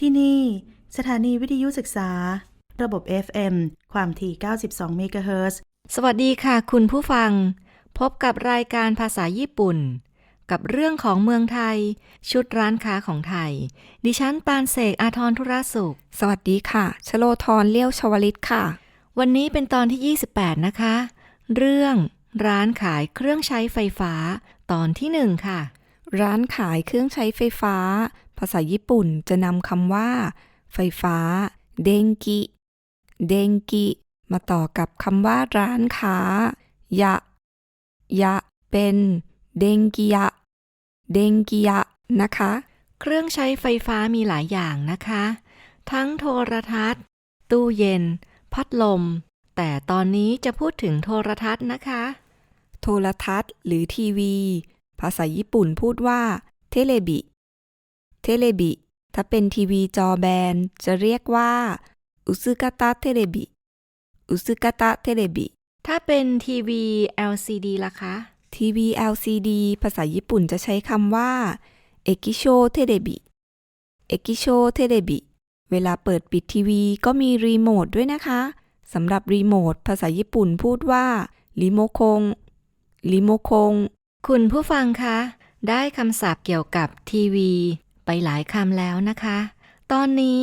ที่นี่ สถานีวิทยุศึกษา ระบบ FM ความถี่ 92 เมกะเฮิรตซ์สวัสดีค่ะคุณผู้ฟัง พบกับรายการภาษาญี่ปุ่น กับเรื่องของเมืองไทย ชุดร้านค้าของไทย ดิฉันปานเสกอาทรธุรสุข สวัสดีค่ะ ชโลธรเลี้ยวชวลิตค่ะ วันนี้เป็นตอนที่ 28 นะคะ เรื่องร้านขายเครื่องใช้ไฟฟ้า ตอนที่หนึ่งค่ะ ร้านขายเครื่องใช้ไฟฟ้า ภาษาญี่ปุ่นจะนำคำว่า ไฟฟ้า เดงกิ เดงกิ มาต่อกับคำว่าร้านค้า ยะ ยะ เป็นเดงกิยะ เดงกิยะ นะคะ เครื่องใช้ไฟฟ้ามีหลายอย่างนะคะ ทั้งโทรทัศน์ ตู้เย็น พัดลม แต่ตอนนี้จะพูดถึงโทรทัศน์นะคะ โทรทัศน์หรือทีวี ภาษาญี่ปุ่นพูดว่า เทเลบิ เทเลบิ ถ้าเป็นทีวีจอแบน จะเรียกว่าอุซึกาตะเทเลบิ อุซึกาตะเทเลบิ ถ้าเป็นทีวี LCD ล่ะคะ ทีวี LCD ภาษาญี่ปุ่นจะใช้คำว่าเอกิโชเทเลบิ เอกิโชเทเลบิ เวลาเปิดปิดทีวีก็มีรีโมทด้วยนะคะ สำหรับรีโมทภาษาญี่ปุ่นพูดว่าริโมคงริโมคง คุณผู้ฟังคะ ได้คำศัพท์เกี่ยวกับทีวี ไปหลายคำแล้วนะคะ ตอนนี้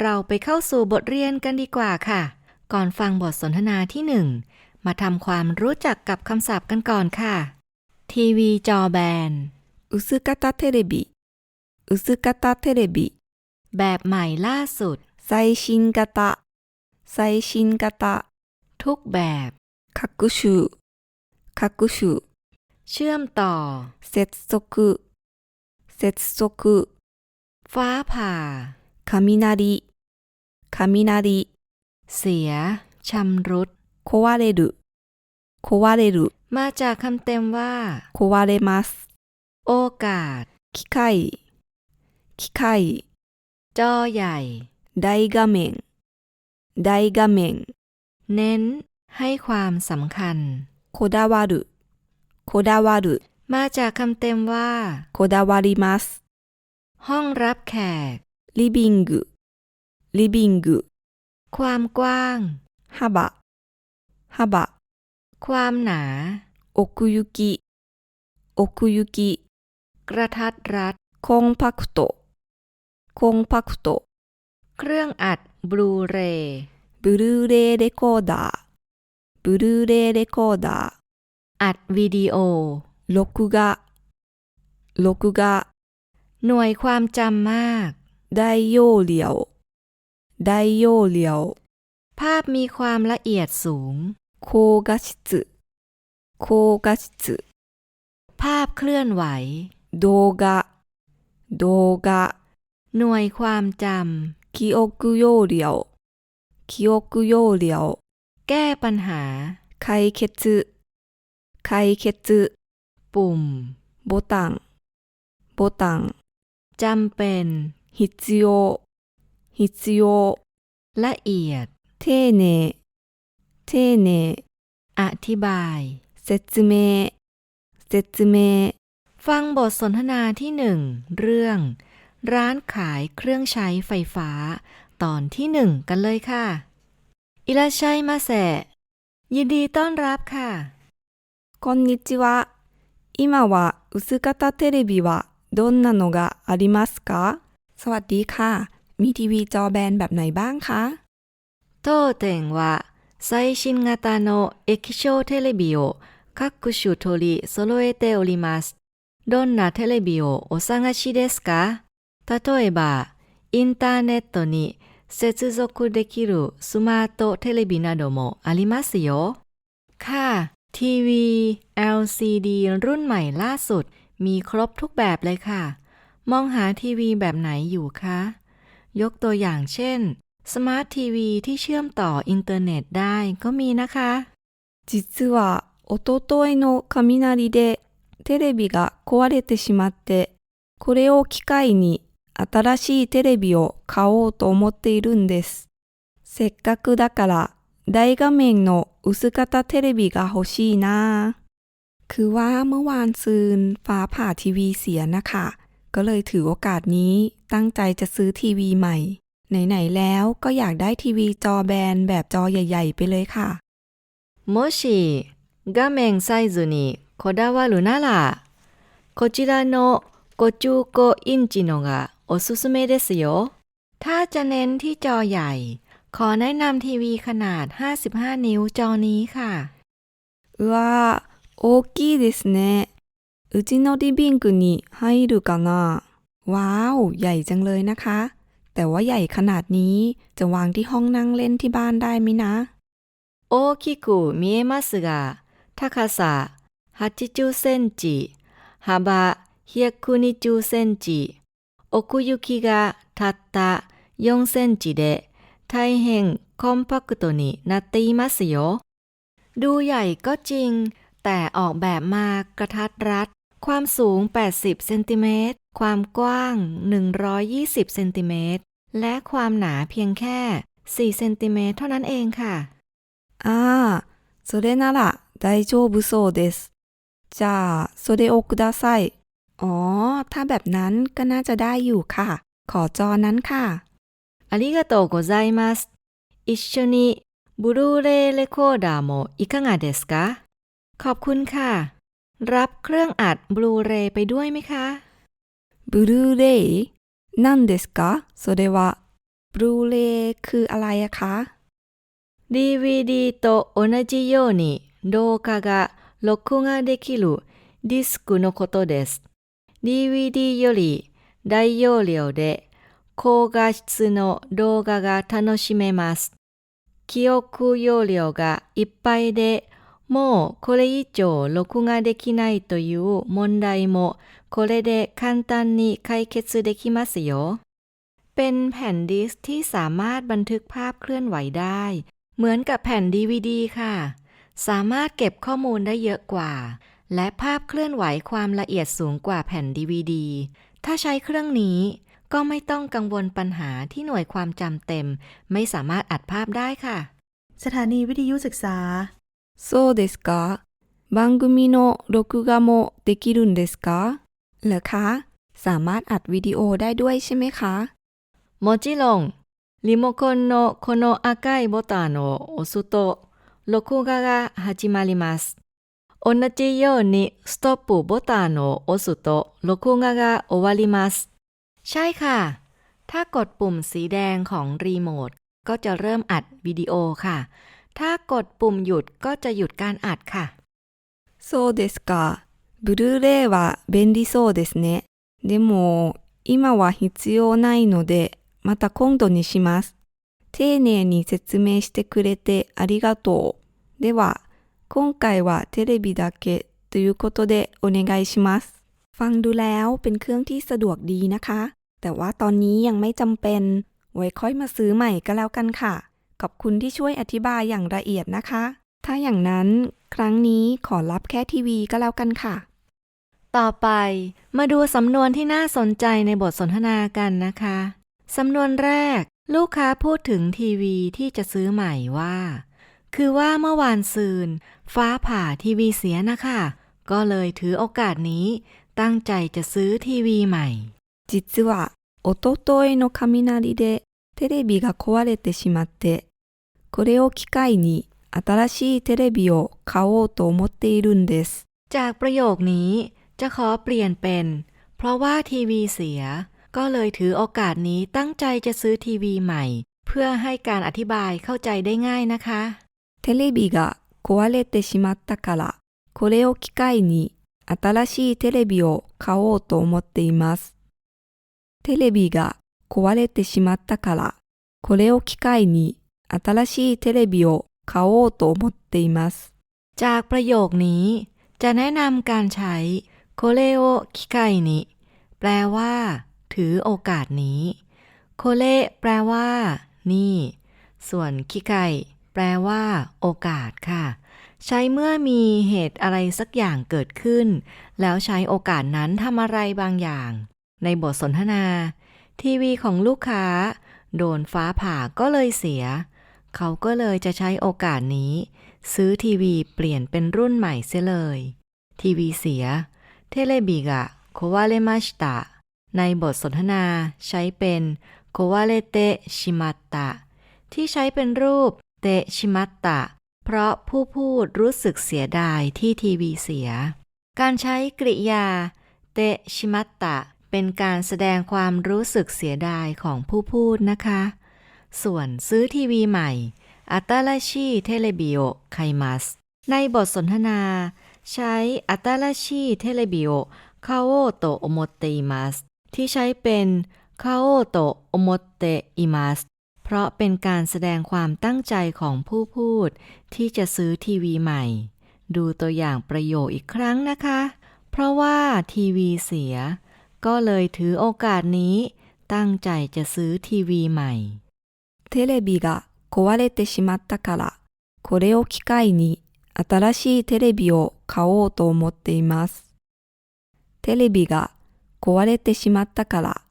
เราไปเข้าสู่บทเรียนกันดีกว่าค่ะ ก่อนฟังบทสนทนาที่หนึ่งมาทำความรู้จักกับคำศัพท์กันก่อนค่ะ ทีวีจอแบนอุซึกาตะเทเรบิอุซึกาตะเทเรบิแบบใหม่ล่าสุดไซชินกาตะไซชินกาตะทุกแบบคักุชูคักุชูเชื่อมต่อเซ็ตซกุ 接続ฟ้าผ่าคามินาริคามินาริเสียชำรุดโควาเรุโควาเรุมาจากคำเต็มว่าโควาเรมัสโอกาสคิไคคิไคจอใหญ่ไดกาเมงไดกาเมงเน้นให้ความสำคัญโคดาวารุโคดาวารุ มาจากคำเต็มว่า โคดาวาริมัส ห้องรับแขก ลิบิงกุลิบิงกุความกว้างฮาบะฮาบะความหนา โอคุยุกิ โอคุยุกิ กระทัดรัด คงพักโต คงพักโต เครื่องอัดบลูเรย์ บลูเรย์เรคคอร์ดาบลูเรย์เรคคอร์ดาอัดวิดีโอ 録画、録画、 หน่วยความจำมาก 大容量、大容量、 ภาพมีความละเอียดสูง 高画質、高画質、 ภาพเคลื่อนไหว 動画、動画、 หน่วยความจ 記憶容量、記憶容量、 ำ แก้ปัญหา 解決、解決、 ปุ่มโบตังโบตังจำเป็นฮิจิโอฮิจิโอละเอียด เทเน เทเน อธิบายเซจเมเซจเมฟังบทสนทนาที่หนึ่งเรื่อง ร้านขายเครื่องใช้ไฟฟ้า ตอนที่หนึ่งกันเลยค่ะ อิราชัยมาแสยินดีต้อนรับค่ะ คอนนิจิวะ 今は薄型テレビはどんなのがありますかสวัสดีค่ะ มีทีวีจอแบนแบบไหนบ้างคะ 当店は最新型の液晶テレビを各種取り揃えております。どんなテレビをお探しですか例えば、インターネットに接続できるスマートテレビなどもありますよ。ค่ะ ทีวี LCD รุ่นใหม่ล่าสุด มีครบทุกแบบเลยค่ะ มองหาทีวีแบบไหนอยู่คะ ยกตัวอย่างเช่น สมาร์ททีวีที่เชื่อมต่ออินเทอร์เน็ตได้ก็มีนะคะ 実はおとといの雷でテレビが壊れてしまってこれを機会に新しいテレビを買おうと思っているんですせっかくだから 大画面の薄型テレビが欲しいなคือว่าเมื่อวานซืนฟ้าผ่าทีวีเสียนะคะ ก็ ก็เลยถือโอกาสนี้ตั้งใจจะซื้อทีวีใหม่ ไหนๆแล้วก็อยากได้ทีวีจอแบนแบบจอใหญ่ ๆ ไปเลยค่ะ もし画面サイズにこだわるなら、こちらの55インチのがおすすめですよ。ถ้าจะเน้นที่จอใหญ่ ขอแนะนำทีวีขนาด 55 นิ้วจอนี้ค่ะ うわー、大きいですね。うちのリビングに入るかなว้าว ใหญ่จังเลยนะคะ แต่ว่าใหญ่ขนาดนี้จะวางที่ห้องนั่งเล่นที่บ้านได้ไหมนะ 大きく見えますが、高さ80センチ、幅120センチ、奥行きがたった4センチで 大変コンパクトになっていますよ。ดูใหญ่ก็จริง แต่ออกแบบมากระทัดรัด ความสูง 80 เซนติเมตร ความกว้าง 120 เซนติเมตร และความหนาเพียงแค่ 4 เซนติเมตรเท่านั้นเองค่ะ ああ、それなら大丈夫そうです。じゃあ、それをください。อ๋อ ถ้าแบบนั้นก็น่าจะได้อยู่ค่ะ ขอจอนั้นค่ะ ありがとうございます。一緒にブルーレイレコーダーもいかがですかขอบคุณค่ะ รับเครื่องอัดบลูเรย์ไปด้วยไหมคะ ブルーレイ何ですかそれは。ブルーレイคืออะไรอะคะ DVD と同じように動画が録画できるディスクのことです。DVD より大容量で 高画質の動画が楽しめます。記憶容量がいっぱいでもうこれ以上録画できないという問題もこれで簡単に解決できますよ。เป็นแผ่นดิสก์ที่สามารถบันทึกภาพเคลื่อนไหวได้ เหมือนกับแผ่น DVD ค่ะ สามารถเก็บข้อมูลได้เยอะกว่า และภาพเคลื่อนไหวความละเอียดสูงกว่าแผ่น DVD ถ้าใช้เครื่องนี้ ก็ไม่ต้องกังวลปัญหาที่หน่วยความจำเต็ม ไม่สามารถอัดภาพได้ค่ะ สถานีวิทยุศึกษา そうですか番組の録画もできるんですかเหรอคะ สามารถอัดวิดีโอได้ด้วยใช่ไหมคะ もちろん、リモコンのこの赤いボタンを押すと、録画が始まります。同じようにストップボタンを押すと、録画が終わります。 ใช่ค่ะ ถ้ากดปุ่มสีแดงของรีโมทก็จะเริ่มอัดวิดีโอค่ะ ถ้ากดปุ่มหยุดก็จะหยุดการอัดค่ะ そうですか。ブルーレイは便利そうですね。でも、今は必要ないので、また今度にします。丁寧に説明してくれてありがとう。では、今回はテレビだけということでお願いします。ฟังดูแล้วเป็นเครื่องที่สะดวกดีนะคะ แต่ว่าตอนนี้ยังไม่จำเป็น ไว้ค่อยมาซื้อใหม่ก็แล้วกันค่ะ ขอบคุณที่ช่วยอธิบายอย่างละเอียดนะคะ ถ้าอย่างนั้นครั้งนี้ขอรับแค่ทีวีก็แล้วกันค่ะ ต่อไปมาดูสำนวนที่น่าสนใจในบทสนทนากันนะคะ สำนวนแรก ลูกค้าพูดถึงทีวีที่จะซื้อใหม่ว่า คือว่าเมื่อวานซืน ฟ้าผ่าทีวีเสียนะคะ ก็เลยถือโอกาสนี้ ตั้งใจจะซื้อทีวีใหม่ 実は、おとといの雷でテレビが壊れてしまって、これを機会に新しいテレビを買おうと思っているんです。 จากประโยคนี้จะขอเปลี่ยนเป็น เพราะว่าทีวีเสีย ก็เลยถือโอกาสนี้ตั้งใจจะซื้อทีวีใหม่ เพื่อให้การอธิบายเข้าใจได้ง่ายนะคะ テレビが壊れてしまったから、これを機会に新しいテレビを買おうと思っています。 テレビが壊れてしまったから、これを機会に新しいテレビを買おうと思っています。 จากประโยคนี้ จะแนะนำการใช้โคเลโอคิไกนิแปลว่า ถือโอกาสนี้โคเลแปลว่า นี่ ส่วนคิไกแปลว่า โอกาสค่ะ ใช้เมื่อมีเหตุอะไรสักอย่างเกิดขึ้น แล้วใช้โอกาสนั้นทำอะไรบางอย่าง ในบทสนทนา ทีวีของลูกค้า โดนฟ้าผ่าก็เลยเสีย เขาก็เลยจะใช้โอกาสนี้ ซื้อทีวีเปลี่ยนเป็นรุ่นใหม่เสียเลย ทีวีเสีย เทเลบิกะโควาเลมาชิตะในบทสนทนาใช้เป็นโควาเลเตชิมัตตะที่ใช้เป็นรูปเตชิมัตตะ เพราะผู้พูดรู้สึกเสียดายที่ทีวีเสีย การใช้กริยาเตชิมัตตะ เป็นการแสดงความรู้สึกเสียดายของผู้พูดนะคะ ส่วนซื้อทีวีใหม่อัตราชีเทเลบิโอไคมัสในบทสนทนา ใช้อัตราชีเทเลบิโอคาโอโตโอโมเตอิมัสที่ใช้เป็นคาโอโตโอโมเตอิมัสเพราะเป็นการแสดงความตั้งใจของผู้พูด ที่จะซื้อทีวีใหม่ ดูตัวอย่างประโยคอีกครั้งนะคะ เพราะว่าทีวีเสีย ก็เลยถือโอกาสนี้ ตั้งใจจะซื้อทีวีใหม่ テレビが壊れてしまったから、これを機会に新しいテレビを買おうと思っています。テレビが壊れてしまったから、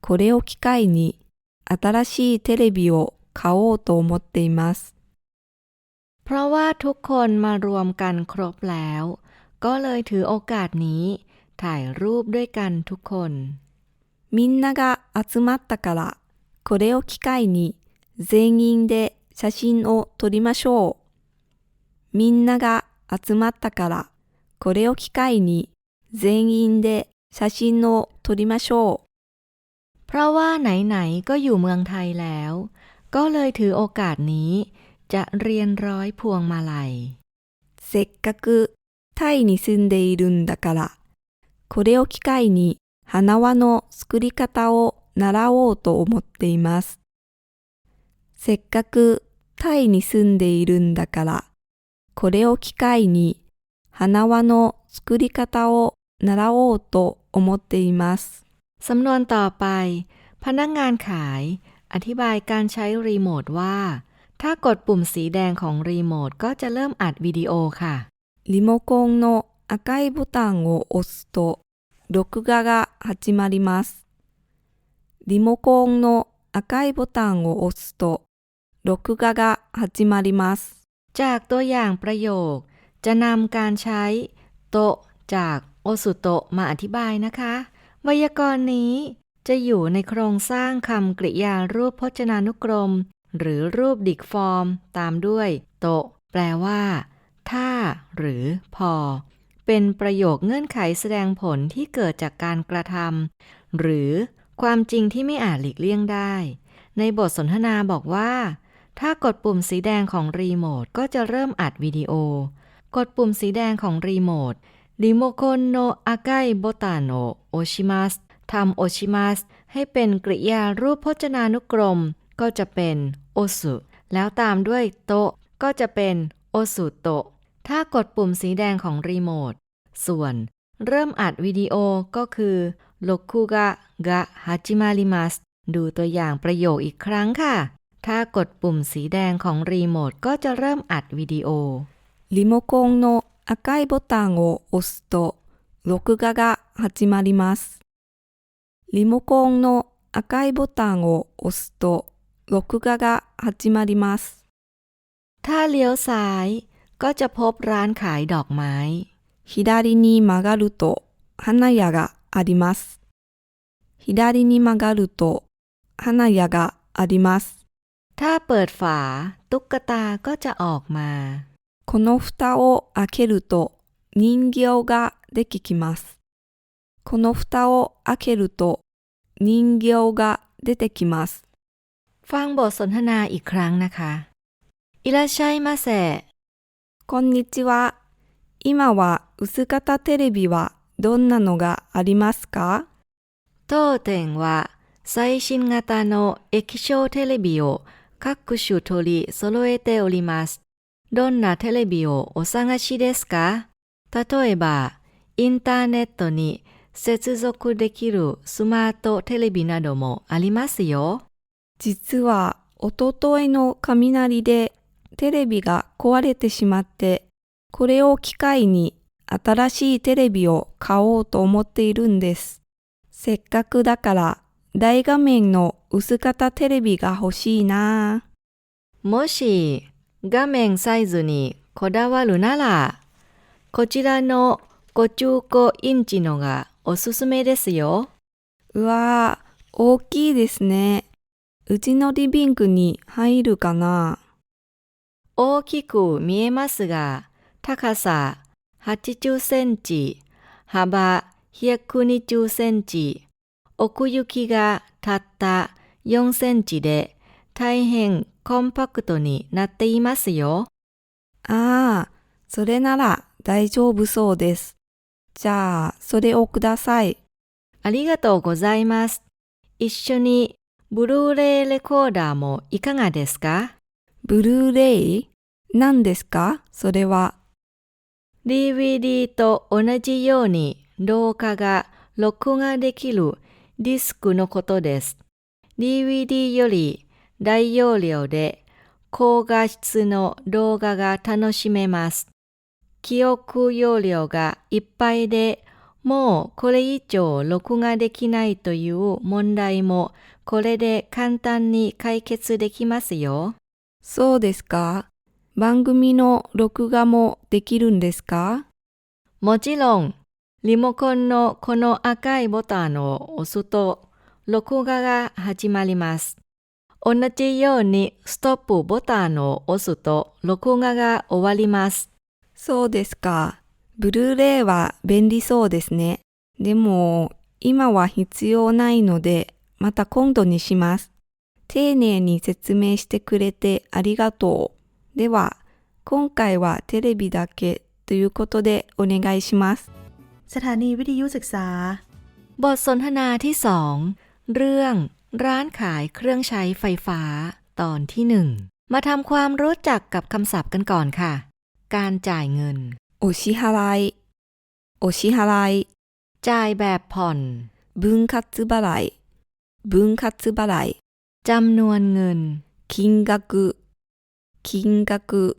これを機会に新しいテレビを買おうと思っています。 เพราะว่าทุกคนมารวมกันครบแล้ว ก็เลยถือโอกาสนี้ ถ่ายรูปด้วยกันทุกคน みんなが集まったから、これを機会に全員で写真を撮りましょう。みんなが集まったから、これを機会に全員で写真を撮りましょう。 เพราะว่าไหนๆก็อยู่เมืองไทยแล้ว ก็เลยถือโอกาสนี้ จะเรียนร้อยพวงมาลัย せっかくタイに住んでいるんだから、 これを機会に花輪の作り方を習おうと思っています。せっかくタイに住んでいるんだから、これを機会に花輪の作り方を習おうと思っています。 สำนวนต่อไป พนักงานขาย อธิบายการใช้รีโมทว่า ถ้ากดปุ่มสีแดงของรีโมทก็จะเริ่มอัดวิดีโอค่ะ リモコンの 赤いボタンを押すと、録画が始まります。リモコンの赤いボタンを押すと、録画が始まります。 จากตัวอย่างประโยค จะนำการใช้ โตะจากโอสุโตะมาอธิบายนะคะ ไวยากรณ์นี้ จะอยู่ในโครงสร้างคำกริยารูปพจนานุกรม หรือรูปดิกฟอร์ม ตามด้วย โตะแปลว่า ถ้า หรือ พอ เป็นประโยคเงื่อนไขแสดงผลที่เกิดจากการกระทำหรือความจริงที่ไม่อาจหลีกเลี่ยงได้ ในบทสนทนาบอกว่า ถ้ากดปุ่มสีแดงของรีโมทก็จะเริ่มอัดวิดีโอ กดปุ่มสีแดงของรีโมทรีโมคอนโนอาไกโบตาโนโอชิมัสทำโอชิมัสให้เป็นกริยารูปพจนานุกรม ก็จะเป็นโอสุแล้วตามด้วยโตก็จะเป็นโอสุโตถ้ากดปุ่มสีแดงของรีโมท ส่วน เริ่มอัดวิดีโอก็คือโลคุกะกะฮัจิมาริมัสดูตัวอย่างประโยคอีกครั้งค่ะ ถ้ากดปุ่มสีแดงของรีโมทก็จะเริ่มอัดวิดีโอ リモコンの赤いボタンを押すと、録画が始まります。リモコンの赤いボタンを押すと、録画が始まります。 ถ้าเลี้ยวซ้าย ก็จะพบร้านขายดอกไม้ 左に曲がると花屋があります。左に曲がると花屋があります。 ถ้าเปิดฝา ตุ๊กตาก็จะออกมา この蓋を開けると人形が出てきます。この蓋を開けると人形が出てきます。 ฟังบทสนทนาอีกครั้งนะคะอิราชัยมาเซ こんにちは。 今は薄型テレビはどんなのがありますか？当店は最新型の液晶テレビを各種取り揃えております。どんなテレビをお探しですか？例えば、インターネットに接続できるスマートテレビなどもありますよ。実は、おとといの雷でテレビが壊れてしまって、これを機会に新しいテレビを買おうと思っているんです。せっかくだから大画面の薄型テレビが欲しいなぁ。もし画面サイズにこだわるなら、こちらの55インチのがおすすめですよ。うわー、大きいですね。うちのリビングに入るかな大きく見えますが、高さ80センチ、幅120センチ、奥行きがたった4センチで大変コンパクトになっていますよ。ああ、それなら大丈夫そうです。じゃあ、それをください。ありがとうございます。一緒にブルーレイレコーダーもいかがですか？ブルーレイ？何ですか？それは。DVD と同じように動画が録画できるディスクのことです。DVD より大容量で高画質の動画が楽しめます。記憶容量がいっぱいでもうこれ以上録画できないという問題もこれで簡単に解決できますよ。そうですか番組の録画もできるんですか？もちろん、リモコンのこの赤いボタンを押すと、録画が始まります。同じようにストップボタンを押すと、録画が終わります。そうですか。ブルーレイは便利そうですね。でも、今は必要ないので、また今度にします。丁寧に説明してくれてありがとう。では、今回はテレビだけということでお願いします。 สถานีวิทยุศึกษา บทสนทนาที่สองเรื่อง ร้านขายเครื่องใช้ไฟฟ้า ตอนที่หนึ่งมาทำความรู้จักกับคำศัพท์กันก่อนค่ะ การจ่ายเงิน お支払い、お支払い、 จ่ายแบบผ่อน 分割払い、分割払い、 จำนวนเงิน 金額、 金額、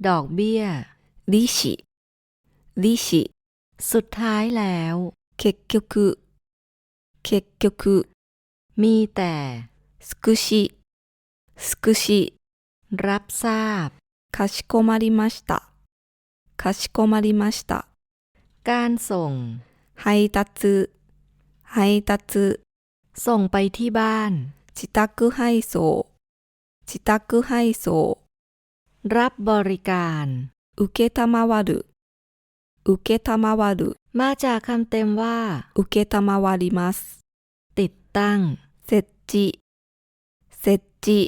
ดอกเบี้ย 利子、利子、 สุดท้ายแล้ว 結局、結局、 มีแต่ スクシ、スクシ、 รับทราบ かしこまりました。かしこまりました。 การส่ง 配達、配達、 ส่งไปที่บ้าน 自宅配送、自宅配送、 รับบริการอุเกตามาวารุกามารมาจากคำเต็มว่าอุเกตามาวาริมัสติดตั้งเซจิเซจิ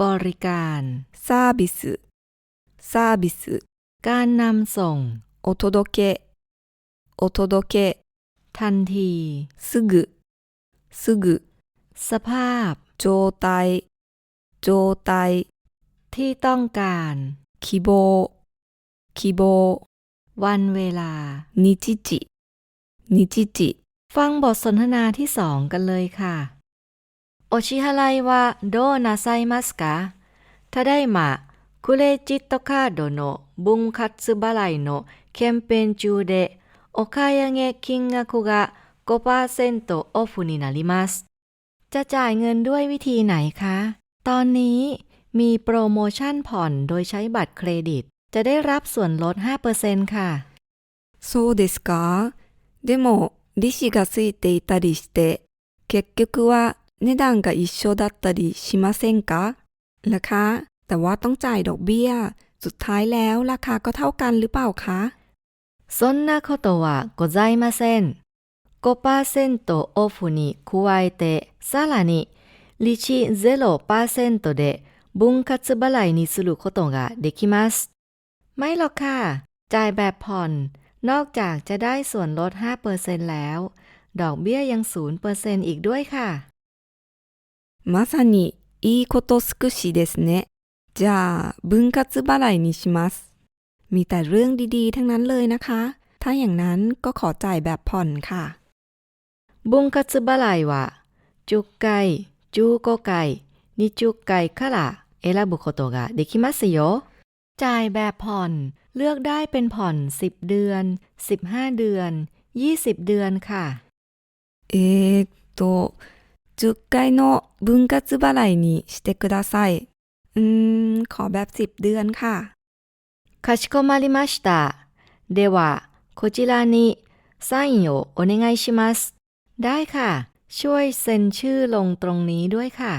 บริการซาบิสซาบิสการนำส่งโอโทโดเกะโอโทโดเกะทันทีสึกุสึกุสภาพโจไตโจไต ที่ต้องการคิโบคิโบวันเวลา นิจิจิ นิจิจิ ฟังบทสนทนาที่สองกันเลยค่ะโอชิฮาราวะโดนาไซมัสกะถ้าได้มาคุเรจิโตคาโดโนบุงคัตสึบาไลโนแคมเปญจูเดโอคายาเงะคิงกะคุกะ5%โอฟุนินาริมัสจะจ่ายเงินด้วยวิธีไหนคะ ตอนนี้ มีโปรโมชั่นผ่อนโดยใช้บัตรเครดิต จะได้รับส่วนลด 5%ค่ะ そうですかでも、利子がついていたりして、結局は値段が一緒だったりしませんかล่ะคะ แต่ว่าต้องจ่ายดอกเบี้ย สุดท้ายแล้วราคาก็เท่ากันหรือเปล่าคะ そんなことはございません。5%オフに加えて、さらに、利子0%で 分割払いにすることができます。ไม่หรอกค่ะ จ่ายแบบผ่อน นอกจากจะได้ส่วนลด 5%แล้ว ดอกเบี้ยยัง 0%อีกด้วยค่ะ まさにいいこと尽くしですね。じゃあ、分割払いにします。มีแต่เรื่องดีๆ ทั้งนั้นเลยนะคะ ถ้าอย่างนั้นก็ขอจ่ายแบบผ่อนค่ะ 分割払いは10回、15回、20回から 選ぶことができますよ。จ่ายแบบผ่อน เลือกได้เป็นผ่อน 10 เดือน 15 เดือน 20 เดือนค่ะ えーっと、10回の分割払いにしてください。うーん、ขอแบบ10เดือนค่ะ かしこまりました。では、こちらにサインをお願いします。ได้ค่ะ เ ช่วยเซ็นชื่อลงตรงนี้ด้วยค่ะ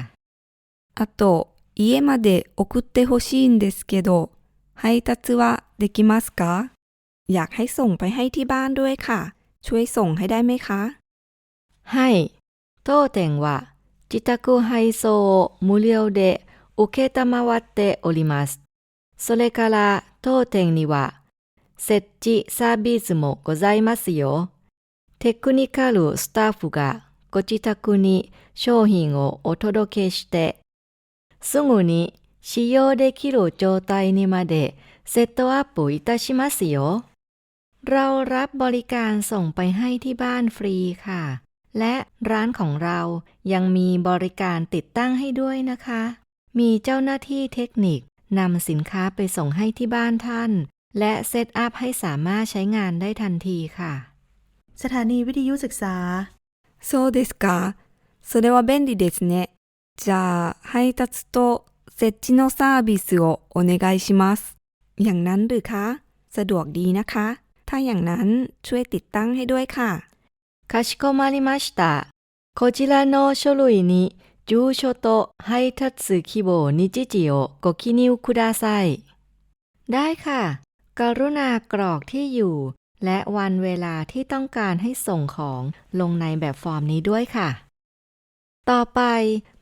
あと、 家まで送ってほしいんですけど、配達はできますかอยากให้ส่งไปให้ที่บ้านด้วยค่ะ ช่วยส่งให้ได้ไหมคะ はい。当店は自宅配送を無料で受けたまわっております。それから当店には設置サービスもございますよ。テクニカルスタッフがご自宅に商品をお届けして、 すぐに使用できる状態にまでセットアップいたしますよ。เรารับบริการส่งไปให้ที่บ้านฟรีค่ะ และร้านของเรายังมีบริการติดตั้งให้ด้วยนะคะ มีเจ้าหน้าที่เทคนิคนำสินค้าไปส่งให้ที่บ้านท่าน และเซตอัพให้สามารถใช้งานได้ทันทีค่ะ สถานีวิทยุศึกษา そうですか。それは便利ですね。 じゃあ、配達と設置のサービスをお願いします。อย่างนั้นหรือคะ สะดวกดีนะคะ ถ้าอย่างนั้นช่วยติดตั้งให้ด้วยค่ะ かしこまりました。こちらの書類に住所と配達希望日時をご記入ください。ได้ค่ะ กรุณากรอกที่อยู่ และวันเวลาที่ต้องการให้ส่งของลงในแบบฟอร์มนี้ด้วยค่ะ ต่อไป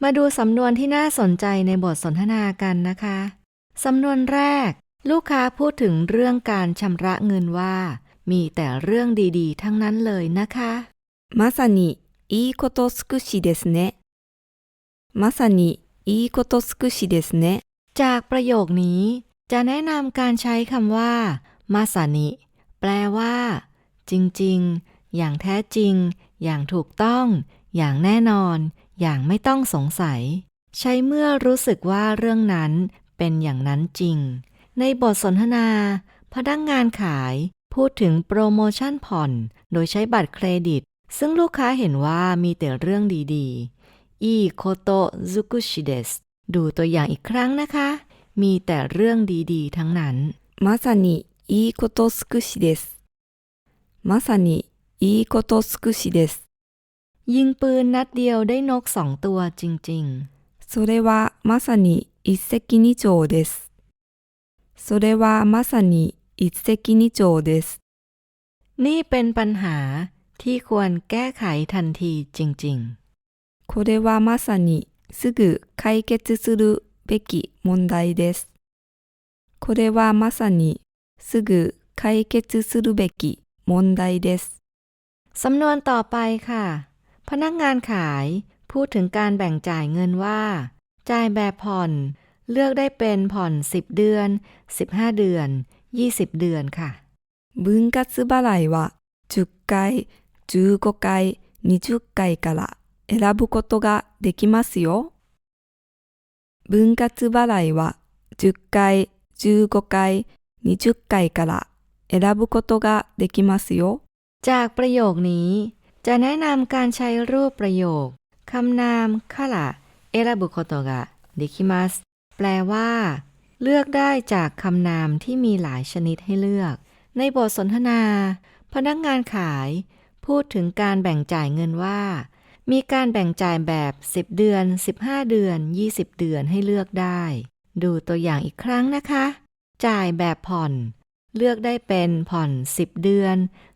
มาดูสำนวนที่น่าสนใจในบทสนทนากันนะคะ สำนวนแรก ลูกค้าพูดถึงเรื่องการชำระเงินว่า มีแต่เรื่องดีๆ ทั้งนั้นเลยนะคะ まさにいいこと尽くしですね。まさにいいこと尽くしですね。 จากประโยคนี้ จะแนะนำการใช้คำว่า มาสานิ แปลว่า จริงๆ อย่างแท้จริง อย่างถูกต้อง อย่างแน่นอน อย่างไม่ต้องสงสัย ใช้เมื่อรู้สึกว่าเรื่องนั้นเป็นอย่างนั้นจริง ในบทสนทนา พนักงงานขายพูดถึงโปรโมชั่นผ่อน โดยใช้บัตรเครดิต ซึ่งลูกค้าเห็นว่ามีแต่เรื่องดีๆ อีโคโตซุกุชิเดส ดูตัวอย่างอีกครั้งนะคะ มีแต่เรื่องดีๆ ทั้งนั้น まさにいいこと尽くしです。まさにいいこと尽くしです。 ยิงปืนนัดเดียวได้นกสองตัวจริง それはまさに一石二鳥です。それはまさに一石二鳥です。 ๆ นี่เป็นปัญหาที่ควรแก้ไขทันทีจริง これはまさにすぐ解決するべき問題です。これはまさにすぐ解決するべき問題です。 ๆ สำนวนต่อไปค่ะ พนักงานขายพูดถึงการแบ่งจ่ายเงินว่า จ่ายแบบผ่อน เลือกได้เป็นผ่อน 10 เดือน 15 เดือน 20 เดือนค่ะ 分割払いは10回、15回、20回から選ぶことができますよ。分割払いは10回、15回、20回から選ぶことができますよ。 จากประโยคนี้ จะแนะนำการใช้รูปประโยคคำนามคาระเอราบุโคโตกะดิคิมัสแปลว่า เลือกได้จากคำนามที่มีหลายชนิดให้เลือก ในบทสนทนา พนักงานขาย พูดถึงการแบ่งจ่ายเงินว่า มีการแบ่งจ่ายแบบ 10 เดือน 15 เดือน 20 เดือนให้เลือกได้ ดูตัวอย่างอีกครั้งนะคะ จ่ายแบบผ่อน เลือกได้เป็นผ่อน 10 เดือน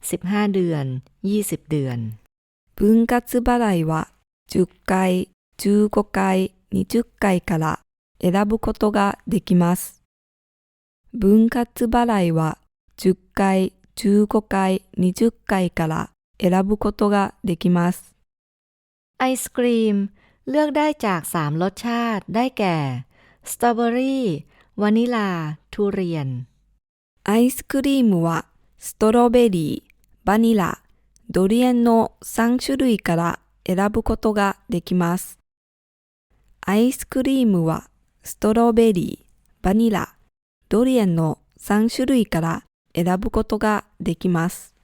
15 เดือน 20 เดือน 分割払いは10回、15回、20回から選ぶことができます。分割払いは10回、15回、20回から選ぶことができます。 ไอศกรีม เลือกได้จาก 3 รสชาติ ได้แก่ สตรอเบอรี่ วานิลา ทุเรียน アイスクリームはストロベリー、バニラ、 ドリアンの3種類から選ぶことができます。アイスクリームはストロベリー、バニラ、ドリアンの3種類から選ぶことができます。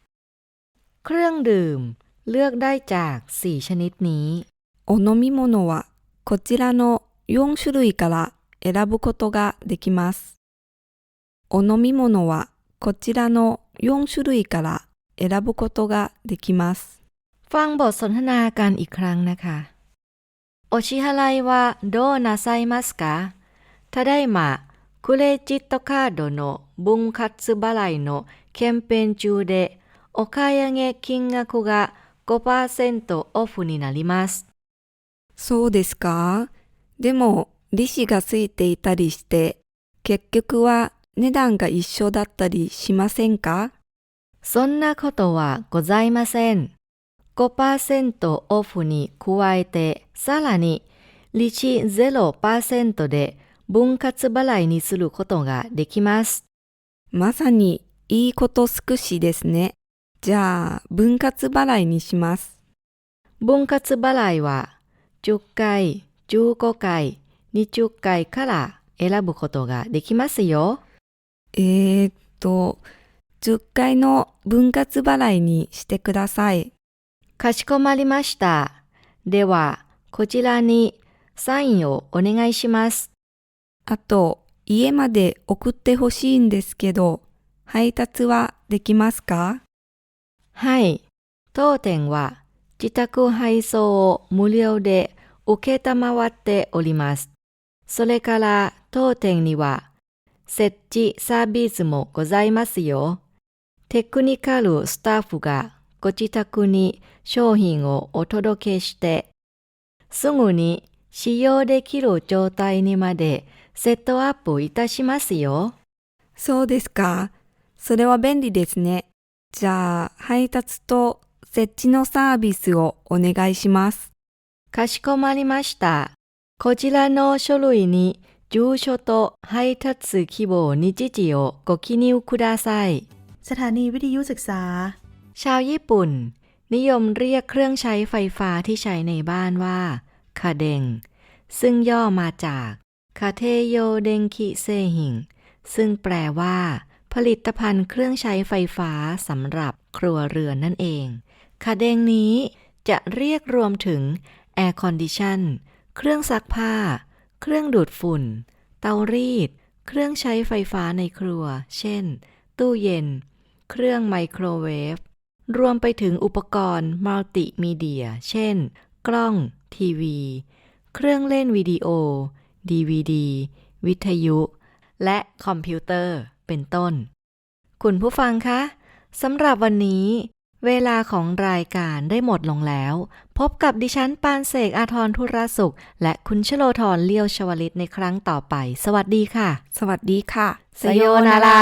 เครื่องดื่ม เลือกได้จาก 4 ชนิดนี้ お飲み物はこちらの4種類から選ぶことができます。お飲み物はこちらの4種類から 選ぶことができます。 ฟังบทสนทนากันอีกครั้งนะคะ โอชิฮาไลวะโดนาไซมัสกะただいまクレジットカードの分割払いのキャンペーン中でお買い上げ金額が5%オフになります。そうですかでも、利子がついていたりして、結局は値段が一緒だったりしませんか そんなことはございません。5%オフに加えて、さらに、利子0%で分割払いにすることができます。まさにいいこと尽くしですね。じゃあ、分割払いにします。分割払いは、10回、15回、20回から選ぶことができますよ。えーっと、10回の分割払いにしてください。かしこまりました。では、こちらにサインをお願いします。あと、家まで送ってほしいんですけど、配達はできますか？はい。当店は自宅配送を無料で受けたまわっております。それから当店には設置サービスもございますよ。テクニカルスタッフがご自宅に商品をお届けして、すぐに使用できる状態にまでセットアップいたしますよ。そうですか。それは便利ですね。じゃあ、配達と設置のサービスをお願いします。かしこまりました。こちらの書類に住所と配達希望日時をご記入ください。 สถานีวิทยุศึกษา ชาวญี่ปุ่น นิยมเรียกเครื่องใช้ไฟฟ้าที่ใช้ในบ้านว่าคาเดง ซึ่งย่อมาจากคาเทโยเดงคิเซหิง ซึ่งแปลว่า ผลิตภัณฑ์เครื่องใช้ไฟฟ้าสำหรับครัวเรือนนั่นเองคาเดงนี้จะเรียกรวมถึงแอร์คอนดิชันเครื่องซักผ้า เครื่องดูดฝุ่น เตารีด เครื่องใช้ไฟฟ้าในครัว เช่น ตู้เย็น เครื่องไมโครเวฟ รวมไปถึงอุปกรณ์มัลติมีเดีย เช่น กล้อง ทีวี เครื่องเล่นวิดีโอ DVD วิทยุ และคอมพิวเตอร์ เป็นต้น คุณผู้ฟังคะสำหรับวันนี้เวลาของรายการได้หมดลงแล้ว พบกับดิฉันปานเสกอาทรธุรสุข และคุณชโลธรเลียวชวลิตในครั้งต่อไป สวัสดีค่ะ สวัสดีค่ะ สโยนารา